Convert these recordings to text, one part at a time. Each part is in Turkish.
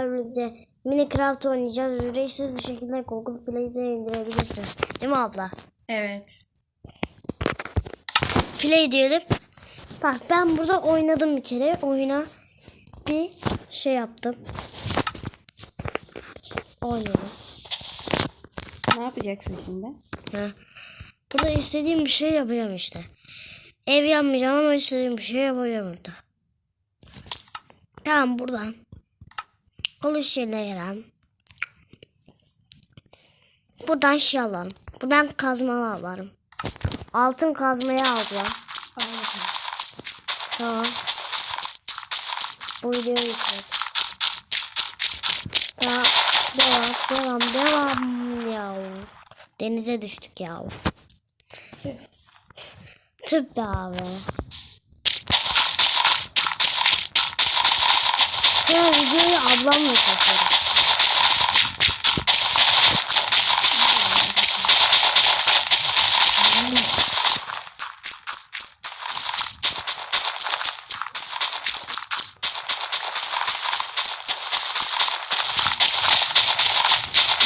birlikte Minecraft oynayacağız. Ücretsiz bir şekilde Google Play'de indirebilirsiniz. Değil mi abla? Evet. Play diyelim. Bak ben burada oynadım bir kere. Oyuna bir şey yaptım. Oynadım. Ne yapacaksın şimdi? Ha. Burada istediğim bir şey yapacağım işte. Ev yapmayacağım ama istediğim bir şey yapacağım burada. Tamam buradan. Oluş yerine gelen. Buradan şey alalım. Buradan kazmalı alalım. Altın kazmayı alacağım. Tamam. Bu videoyu yüklet. Ya, devam, devam, devam ya. Denize düştük ya. Tüh. Tıp da abi. Ya videoyu ablamla çekerim.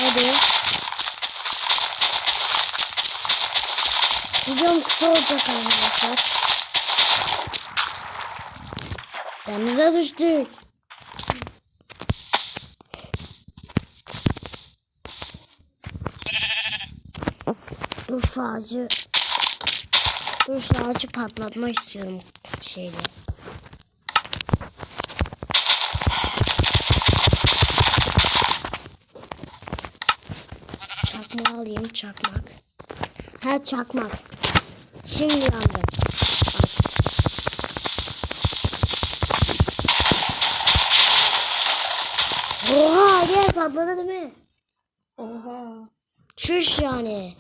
Hadi. Videom kısa olacak arkadaşlar. Denize düştük. Dur şu ağacı Dur şu ağacı patlatmak istiyorum şeyle. Çakmağı alayım çakmak. Ha çakmak. Şimdi yandım. Oha gel patladı değil mi? Oha. Çüş yani.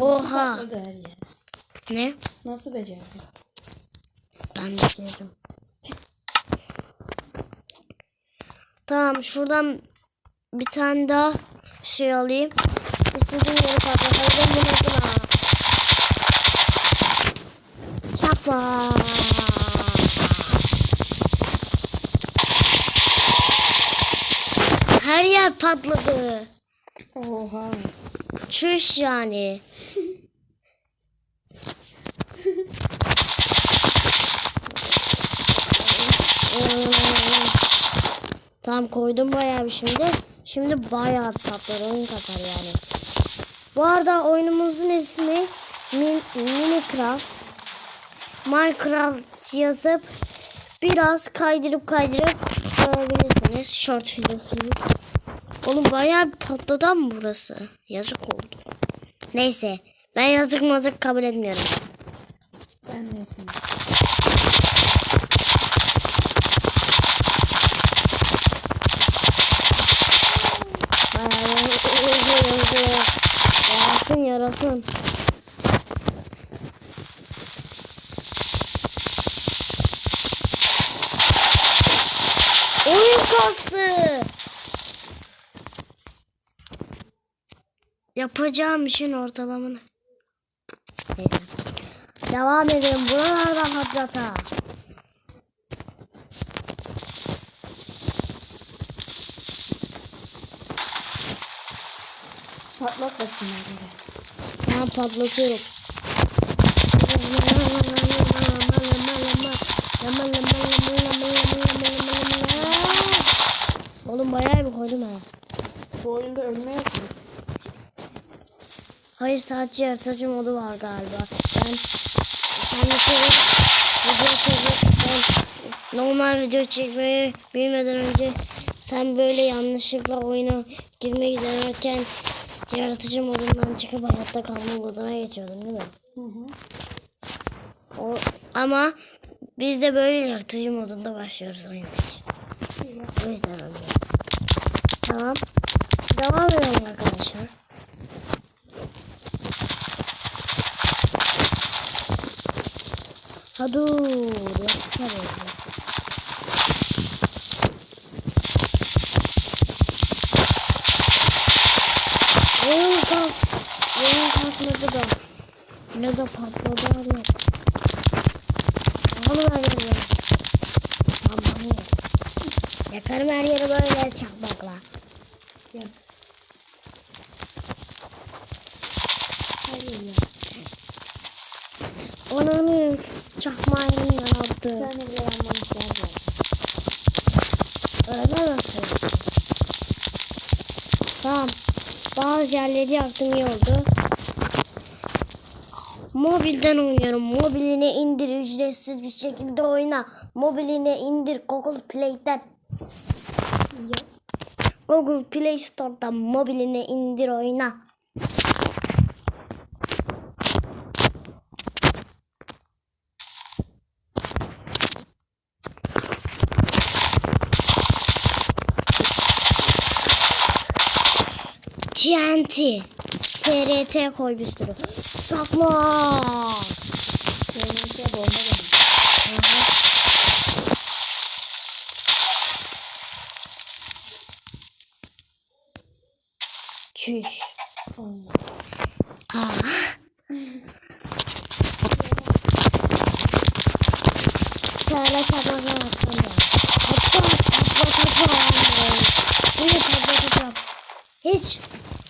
Oha. Ne? Nasıl becerdin? Ben bekledim. Tamam şuradan bir tane daha şey alayım. İstediğim yeri patlatacağım bunu buna. Çakma. Her yer patladı. Oha. Çüş yani. Tamam koydum bayağı bir şimdi. Şimdi bayağı patlar oyun katar yani. Bu arada oyunumuzun ismi Min Minecraft. Minecraft yazıp biraz kaydırıp kaydırıp koyabilirsiniz. Short videosu gibi. Oğlum bayağı bir patladı ama burası. Yazık oldu. Neyse. Ben yazık mazık kabul etmiyorum. Ben de yapayım. Yarasın yarasın. Oyun kastı. Yapacağım işin ortalamanı. Neyse. Devam edelim. Buralardan patlata. Patlat bakayım yere. Ben patlatıyorum. Oğlum bayağı bir koydum ha. Bu oyunda ölme yok mu? Hayır sadece yaratıcı modu var galiba. Ben sen kere video çekip ben normal video çekmeyi bilmeden önce sen böyle yanlışlıkla oyuna girmek denerken yaratıcı modundan çıkıp hayatta kalma moduna geçiyordun değil mi? Hı hı. O, ama biz de böyle yaratıcı modunda başlıyoruz oyuna. O yüzden öyle. Tamam. Devam edelim arkadaşlar. Ha dur. Yapıştırıyorum. Oyun kas. Oyun kasmadı da. De patladı var ya. Onu ver ya. Tamam. Ya Yakarım her yeri böyle çakmakla. Gel. Hayır ya. Onun çakmağıyla Bir yaptı. tane bile yanmamış yer var. Öyle nasıl? Tamam. Bazı yerleri yaptım iyi oldu. Mobilden oynuyorum. Mobiline indir ücretsiz bir şekilde oyna. Mobiline indir Google Play'den. Google Play Store'dan mobiline indir oyna. TNT. TRT koy bir sürü. Bakma. TNT bomba. Çüş. Aa. Şöyle çakmakla attım patlatacağım. Hiç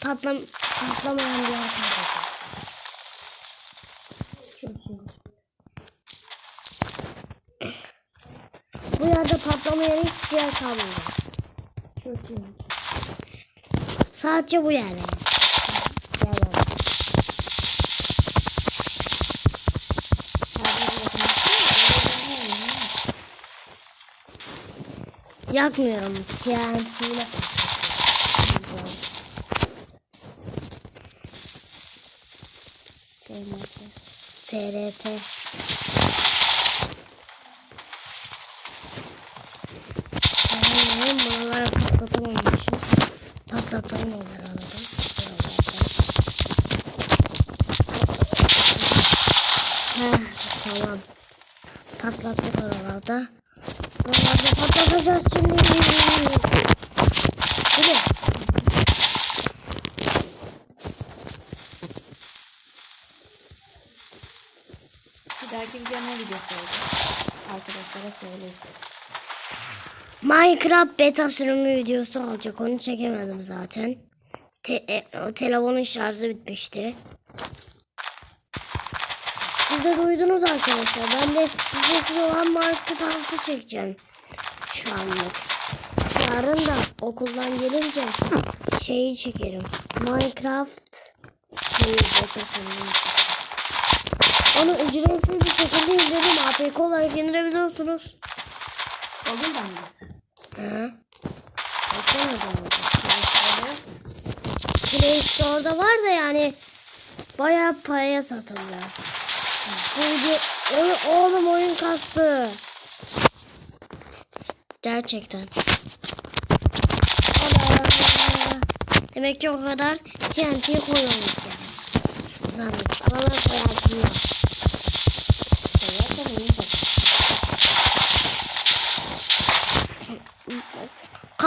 patlam patlamayan bir patlatacağım. Çok iyi. Bu yerde patlamayan hiçbir yer kalmıyor. Çok iyi. Sadece bu yerde. Gel gel. Yakmıyorum. TRT. Aynen buraları patlatamamışım. Patlatalım onları alalım. Heh, tamam. Patlattık oralarda. Buralarda patlatacağız şimdi. Değil Söyleyin. Minecraft beta sürümü videosu olacak. Onu çekemedim zaten. Te e, o telefonun şarjı bitmişti. Siz de duydunuz arkadaşlar. Ben de ücretsiz olan Minecraft altı çekeceğim. Şu anlık. Yarın da okuldan gelince şeyi çekerim. Minecraft şeyi beta çekerim. Onu ücretsiz bir şekilde izledim. APK olarak indirebiliyorsunuz. Olur da mı? Hı. Play Store'da var da yani bayağı paraya satılıyor. Oy- oğlum oyun kastı. Gerçekten. Demek ki o kadar TNT koyulmuş yani. Lan bana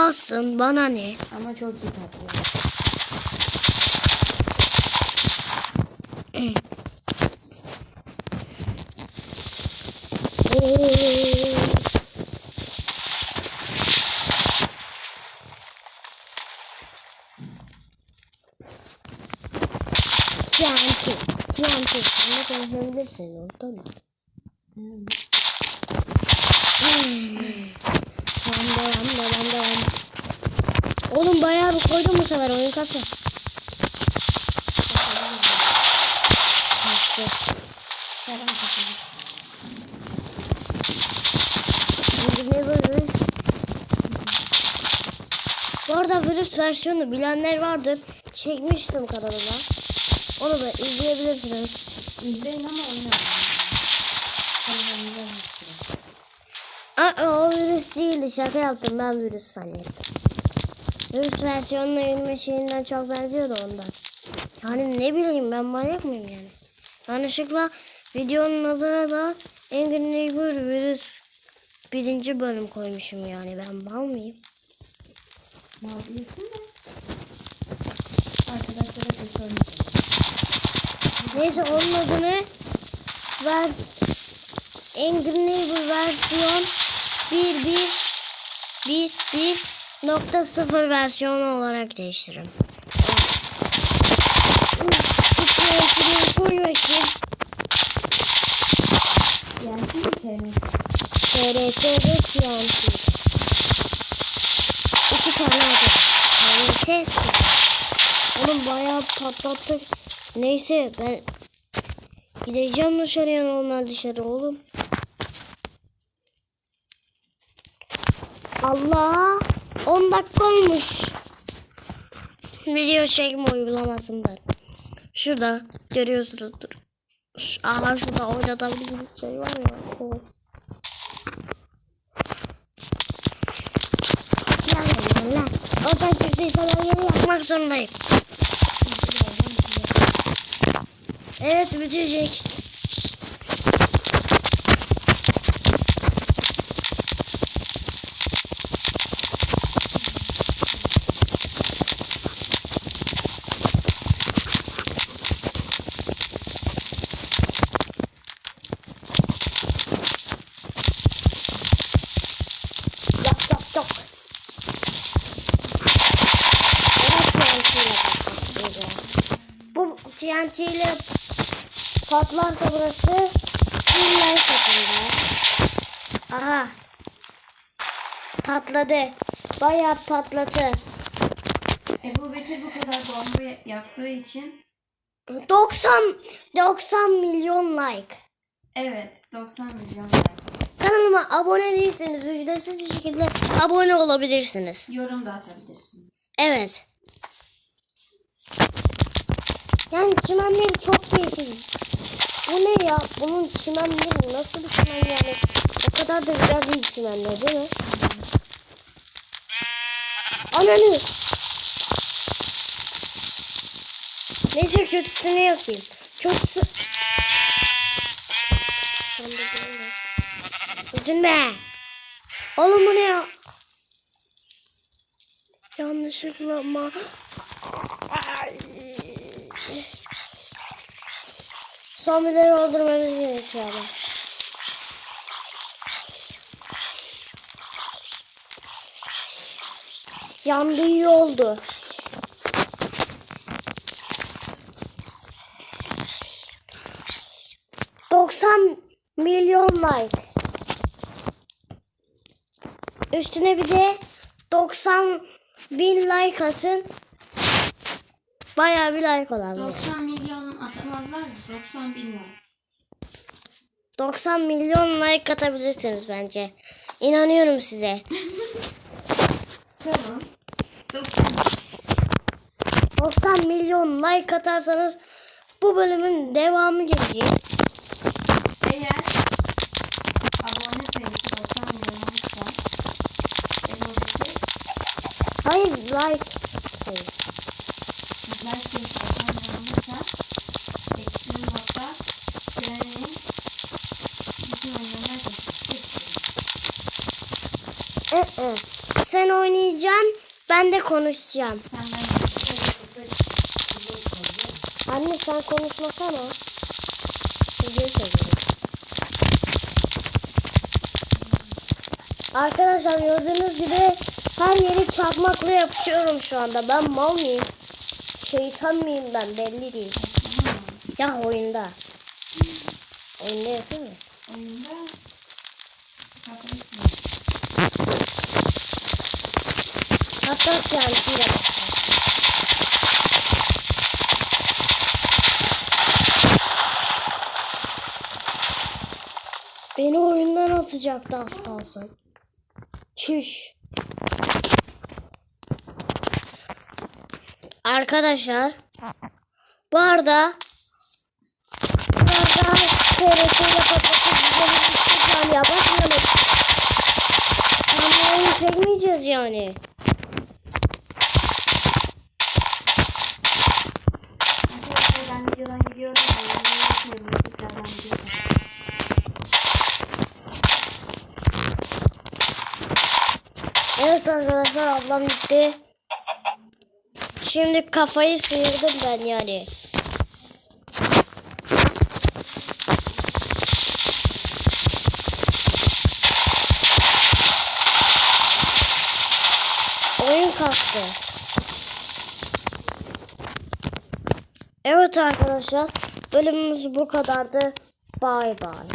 Kastın bana ne? Ama çok iyi tatlı. TNT. TNT. De konuşabilirsin. Unuttun mu? Hmm. Devam devam devam devam. Oğlum bayağı bir koydum bu sefer oyun kasma. Bu arada virüs versiyonu bilenler vardır. Çekmiştim kanalıma. Onu da izleyebilirsiniz. İzleyin ama bakın. Aa, o virüs değildi. Şaka yaptım. Ben virüs zannettim. Virüs versiyonuna yürüme şeyinden çok benziyordu ondan. Yani ne bileyim ben manyak mıyım yani? Yanlışlıkla videonun adına da Angry Neighbor virüs birinci bölüm koymuşum yani. Ben mal mıyım? Mağdursun da. Arkadaşlara bir sormayacağım. Neyse onun adını vers Angry Neighbor versiyon 1 1 1.0 versiyonu olarak değiştiririm. Koy bakayım. Yani şimdi TNT. TRT'de TNT. İki tane adı. TRT. Oğlum bayağı patlattık. Neyse ben gideceğim dışarıya normal dışarı oğlum. Allah 10 dakika olmuş. Video çekme uygulamasından. Şurada görüyorsunuzdur. Aha şurada oynatabildiğimiz şey var ya. O. Oradan çıktıysa ben yeri yapmak zorundayım. Evet bitecek. Yok yok yok. Evet TNT ile patlatacağız. Bu TNT ile patlarsa burası like atında. Aha. Patladı. Bayağı patladı. Ebu Bekir bu kadar bomba yaptığı için 90 90 milyon like. evet 90 milyon like. Kanalıma abone değilseniz ücretsiz bir şekilde abone olabilirsiniz. Yorum da atabilirsin. Evet. Yani çimenleri çok değişik. Bu ne ya? Bunun çimenleri nasıl bir çimen yani? O kadar da güzel bir çimenler değil mi? Ananı! Neyse kötüsünü yapayım. Kötüsü... Üzülme. Oğlum bu ne ya? Yanlışlıkla ama... Zombileri öldürmemiz gerekiyor ama. Yandı iyi oldu. Doksan milyon like. Üstüne bir de 90 bin like atın. Bayağı bir like olan. 90 milyon atamazlar mı? 90 bin like. 90 milyon like atabilirsiniz bence. İnanıyorum size. Tamam. 90 90 milyon like atarsanız bu bölümün devamı gelecek. Eğer abone sayısı 90 milyon olursa Hayır like. Hayır. like sayısı 90 milyon olursa Ekstrem Mod'da Trene'nin bütün oyunlarına geçecek. Ee, Sen oynayacaksın, ben de konuşacağım. Anne sen konuşmasana. Video. Arkadaşlar gördüğünüz gibi her yeri çakmakla yapıyorum şu anda. Ben mal mıyım? Şeytan mıyım ben belli değil. Ya oyunda. Oyunda yapıyor mu? oyunda kapatıyorsun. Hatta TNT'yle Beni oyundan atacaktı az kalsın. Çüş. Arkadaşlar bu arada biraz daha TRT ile patlatıp bir saniye bakmayalım. Tam oyunu çekmeyeceğiz yani. Evet arkadaşlar ablam gitti. Şimdi kafayı sıyırdım ben yani. Oyun kastı. Evet arkadaşlar. Bölümümüz bu kadardı. Bay bay.